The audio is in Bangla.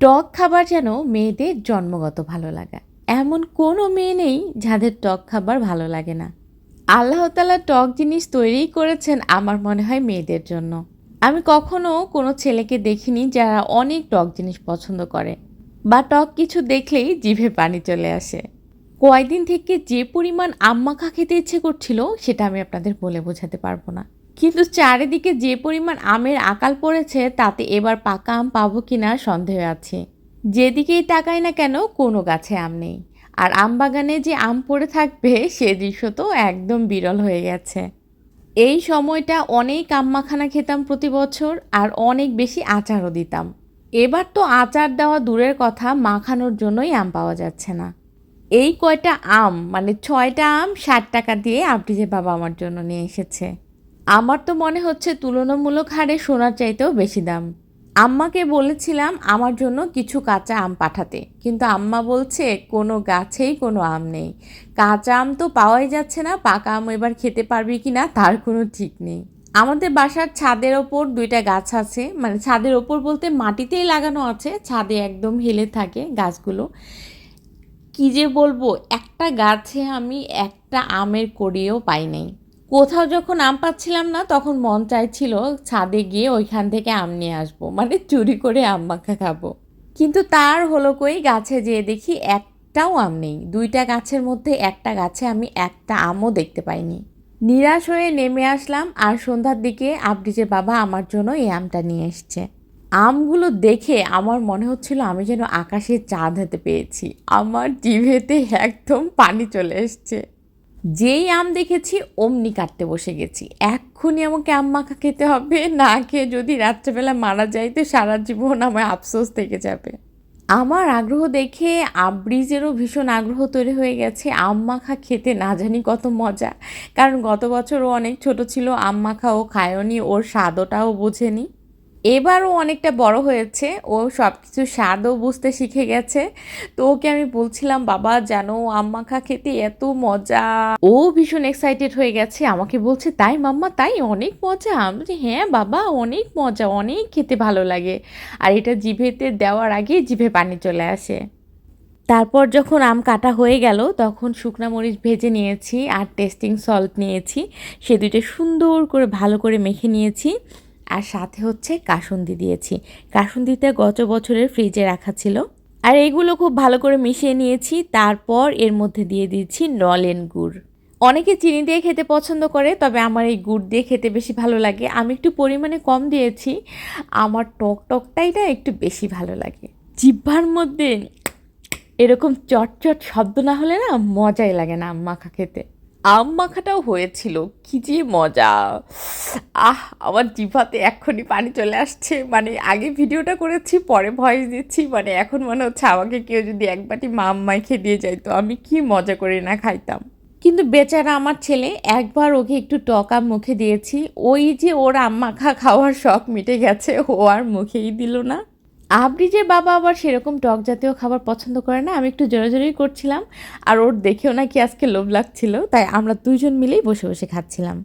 টক খাবার যেন মেয়েদের জন্মগত ভালো লাগা। এমন কোনো মেয়ে নেই যাদের টক খাবার ভালো লাগে না। আল্লাহ তালা টক জিনিস তৈরিই করেছেন আমার মনে হয় মেয়েদের জন্য। আমি কখনো কোনো ছেলেকে দেখিনি যারা অনেক টক জিনিস পছন্দ করে বা টক কিছু দেখলেই জিভে পানি চলে আসে। কয়দিন থেকে যে পরিমাণ আম্মাখা খেতে ইচ্ছে করছিল সেটা আমি আপনাদের বলে বোঝাতে পারব না। কিন্তু চারিদিকে যে পরিমাণ আমের আকাল পড়েছে, তাতে এবার পাকা আম পাবো কিনা সন্দেহ আছে। যেদিকেই তাকাই না কেন, কোনো গাছে আম নেই। আর আম বাগানে যে আম পড়ে থাকবে, সে দৃশ্য তো একদম বিরল হয়ে গেছে। এই সময়টা অনেক আম মাখানা খেতাম প্রতি বছর, আর অনেক বেশি আচারও দিতাম। এবার তো আচার দেওয়া দূরের কথা, মাখানোর জন্যই আম পাওয়া যাচ্ছে না। এই কয়টা আম মানে ছয়টা আম, ষাট টাকা দিয়ে আপনি যে বাবা আমার জন্য নিয়ে এসেছে। আমার তো মনে হচ্ছে তুলনামূলক হারে সোনার চাইতেও বেশি দাম। আম্মাকে বলেছিলাম আমার জন্য কিছু কাঁচা আম পাঠাতে। কিন্তু আম্মা বলছে, কোনো গাছেই কোনো আম নেই। কাঁচা আম তো পাওয়াই যাচ্ছে না, পাকা আম এবার খেতে পারবি কি না তার কোনো ঠিক নেই। আমাদের বাসার ছাদের ওপর দুইটা গাছ আছে মানে ছাদের ওপর বলতে মাটিতেই লাগানো আছে, ছাদে একদম হেলে থাকে গাছগুলো। কি যে বলব, একটা গাছে আমি একটা আমের কড়িও পাই নাই। কোথাও যখন আম পাচ্ছিলাম না, তখন মন চাইছিল ছাদে গিয়ে ওইখান থেকে আম নিয়ে আসব মানে চুরি করে আম মাখা খাব। কিন্তু তার হলো কই, গাছে যেয়ে দেখি একটাও আম নেই। দুইটা গাছের মধ্যে একটা গাছে আমি একটা আমও দেখতে পাইনি। নিরাশ হয়ে নেমে আসলাম আর সন্ধ্যার দিকে আবডিজের বাবা আমার জন্য এই আমটা নিয়ে এসছে। আমগুলো দেখে আমার মনে হচ্ছিল আমি যেন আকাশে চাঁদ হতে পেয়েছি আমার জিভেতে একদম পানি চলে এসছে। যেই আম দেখেছি, অমনি কাটতে বসে গেছি। এক্ষুনি আমাকে আম মাখা খেতে হবে, না খেয়ে যদি রাত্রেবেলা মারা যাই তো সারা জীবন আমার আফসোস থেকে যাবে। আমার আগ্রহ দেখে আব্রিজেরও ভীষণ আগ্রহ তৈরি হয়ে গেছে আম মাখা খেতে, না জানি কত মজা। কারণ গত বছর ও অনেক ছোট ছিল, আম মাখা ও খায়নি, ওর স্বাদটাও বোঝেনি। এবারও অনেকটা বড় হয়েছে। ও সব কিছু স্বাদও বুঝতে শিখে গেছে। তো ওকে আমি বলছিলাম বাবা জানো আম মাখা খেতে এত মজা। ও ভীষণ এক্সাইটেড হয়ে গেছে। আমাকে বলছে তাই মাম্মা তাই অনেক মজা। আমি বলছি, হ্যাঁ বাবা অনেক মজা অনেক খেতে ভালো লাগে। আর এটা জিভেতে দেওয়ার আগে জিভে পানি চলে আসে। তারপর যখন আম কাটা হয়ে গেল তখন শুকনা মরিচ ভেজে নিয়েছি আর টেস্টিং সল্ট নিয়েছি। সে দুইটা সুন্দর করে ভালো করে মেখে নিয়েছি। আর সাথে হচ্ছে কাসুন্দি দিয়েছি। কাসুন্দিতে গত বছরের ফ্রিজে রাখা ছিল। আর এগুলো খুব ভালো করে মিশিয়ে নিয়েছি। তারপর এর মধ্যে দিয়ে দিচ্ছি নলেন গুড়। অনেকে চিনি দিয়ে খেতে পছন্দ করে, তবে আমার এই গুড় দিয়ে খেতে বেশি ভালো লাগে। আমি একটু পরিমাণে কম দিয়েছি। আমার টক টকটাই না একটু বেশি ভালো লাগে। জিহ্বার মধ্যে এরকম চটচট শব্দ না হলে না মজাই লাগে না মাখা খেতে। আম মাখাটাও হয়েছিল, কি যে মজা। আহ, আমার জিভাতে এক্ষুনি পানি চলে আসছে। মানে আগে ভিডিওটা করেছি, পরে ভয়েস দিচ্ছি। মানে এখন মনে হচ্ছে আমাকে কেউ যদি এক বাটি মাম মাইখে দিয়ে যায়, তো আমি কি মজা করে না খাইতাম। কিন্তু বেচারা আমার ছেলে, একবার ওকে একটু টকা মুখে দিয়েছি। ওই যে ওর আম মাখা খাওয়ার শখ মিটে গেছে, ও আর মুখেই দিল না। আবরিজের বাবা আবার সেরকম টক জাতীয় খাবার পছন্দ করে না, আমি একটু জোরাজোরি করছিলাম, আর ওর দেখেও নাকি আজকে লোভ লাগছিল, তাই আমরা দুইজন মিলেই বসে বসে খাচ্ছিলাম।